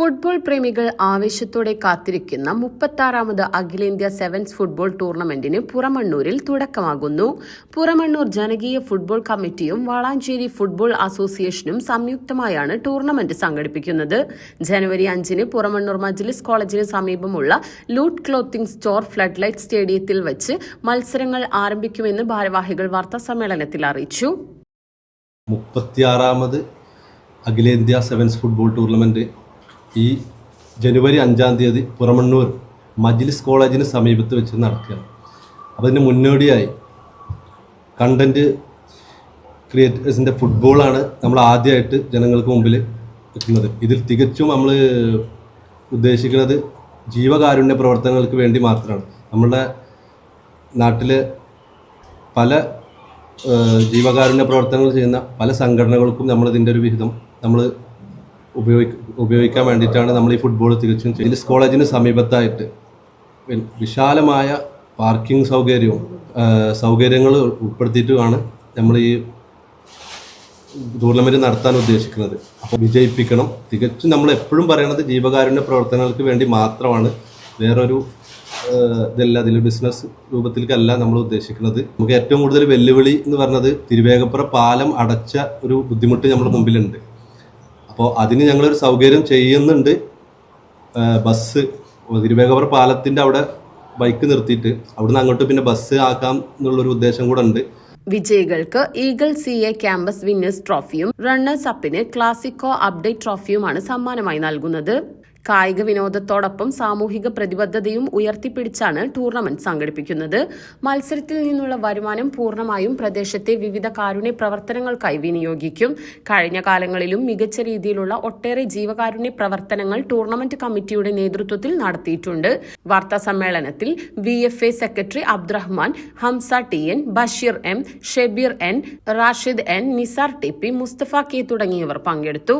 Football പ്രേമികൾ ആവേശത്തോടെ കാത്തിരിക്കുന്ന മുപ്പത്താറാമത് അഖിലേന്ത്യാ സെവൻസ് ഫുട്ബോൾ ടൂർണമെന്റിന് പുറമണ്ണൂരിൽ തുടക്കമാകുന്നു. പുറമണ്ണൂർ ജനകീയ ഫുട്ബോൾ കമ്മിറ്റിയും വളാഞ്ചേരി ഫുട്ബോൾ അസോസിയേഷനും സംയുക്തമായാണ് ടൂർണമെന്റ് സംഘടിപ്പിക്കുന്നത്. ജനുവരി അഞ്ചിന് പുറമണ്ണൂർ മജ്ലിസ് കോളേജിന് സമീപമുള്ള loot clothing store flood light സ്റ്റേഡിയത്തിൽ വെച്ച് മത്സരങ്ങൾ ആരംഭിക്കുമെന്ന് ഭാരവാഹികൾ വാർത്താസമ്മേളനത്തിൽ അറിയിച്ചു. മുപ്പത്തിയാറാമത് അഖിലേന്ത്യാ സെവൻസ് ഫുട്ബോൾ ടൂർണമെന്റ് ഈ ജനുവരി അഞ്ചാം തീയതി പുറമണ്ണൂർ മജ്ലിസ് കോളേജിന് സമീപത്ത് വെച്ച് നടക്കുകയാണ്. അപ്പോൾ അതിന് മുന്നോടിയായി കണ്ടന്റ് ക്രിയേറ്റേഴ്സിന്റെ ഫുട്ബോളാണ് നമ്മൾ ആദ്യമായിട്ട് ജനങ്ങൾക്ക് മുമ്പിൽ എത്തുന്നത് ഇതിൽ തികച്ചും നമ്മൾ ഉദ്ദേശിക്കുന്നത് ജീവകാരുണ്യ പ്രവർത്തനങ്ങൾക്ക് വേണ്ടി മാത്രമാണ്. നമ്മുടെ നാട്ടിലെ പല ജീവകാരുണ്യ പ്രവർത്തനങ്ങൾ ചെയ്യുന്ന പല സംഘടനകൾക്കും നമ്മളിതിന്റെ ഒരു വിഹിതം നമ്മൾ ഉപയോഗിക്കാൻ വേണ്ടിയിട്ടാണ് നമ്മൾ ഈ ഫുട്ബോൾ തികച്ചും ചെയ്യുന്നത് കോളേജിന് സമീപത്തായിട്ട് വിശാലമായ പാർക്കിംഗ് സൗകര്യവും സൗകര്യങ്ങൾ ഉൾപ്പെടുത്തിയിട്ടുമാണ് നമ്മൾ ഈ ടൂർണമെന്റ് നടത്താൻ ഉദ്ദേശിക്കുന്നത്. അപ്പോൾ വിജയിപ്പിക്കണം. തികച്ചും നമ്മൾ എപ്പോഴും പറയണത് ജീവകാരുണ്യ പ്രവർത്തനങ്ങൾക്ക് വേണ്ടി മാത്രമാണ്. വേറൊരു ഇതല്ല അതിൽ ബിസിനസ് രൂപത്തിലേക്കല്ല നമ്മൾ ഉദ്ദേശിക്കുന്നത്. നമുക്ക് ഏറ്റവും കൂടുതൽ വെല്ലുവിളി എന്ന് പറഞ്ഞത് തിരുവേഗപ്പുറ പാലം അടച്ച ഒരു ബുദ്ധിമുട്ട് നമ്മുടെ മുമ്പിലുണ്ട്. അപ്പോൾ അതിന് ഞങ്ങളൊരു സൗകര്യം ചെയ്യുന്നുണ്ട്. ബസ് തിരുവേഗപ്പുറ പാലത്തിന്റെ അവിടെ ബൈക്ക് നിർത്തിയിട്ട് അവിടുന്ന് അങ്ങോട്ട് പിന്നെ ബസ് ആക്കാം എന്നുള്ളൊരു ഉദ്ദേശം കൂടെ ഉണ്ട്. വിജയികൾക്ക് eagle C A campus winners ട്രോഫിയും runners അപ്പിന് ക്ലാസിക്കോ അപ്ഡേറ്റ് ട്രോഫിയുമാണ് സമ്മാനമായി നൽകുന്നത്. കായിക വിനോദത്തോടൊപ്പം സാമൂഹിക പ്രതിബദ്ധതയും ഉയർത്തിപ്പിടിച്ചാണ് ടൂർണമെന്റ് സംഘടിപ്പിക്കുന്നത്. മത്സരത്തിൽ നിന്നുള്ള വരുമാനം പൂർണമായും പ്രദേശത്തെ വിവിധ കാരുണ്യ പ്രവർത്തനങ്ങൾക്കായി വിനിയോഗിക്കും. കഴിഞ്ഞ കാലങ്ങളിലും മികച്ച രീതിയിലുള്ള ഒട്ടേറെ ജീവകാരുണ്യ പ്രവർത്തനങ്ങൾ ടൂർണമെന്റ് കമ്മിറ്റിയുടെ നേതൃത്വത്തിൽ നടത്തിയിട്ടുണ്ട്. വാർത്താ സമ്മേളനത്തിൽ V F A secretary Abdurahman Hamsa T N Basheer M Shebeer N Rashid N Nisar T P Mustafa K തുടങ്ങിയവർ പങ്കെടുത്തു.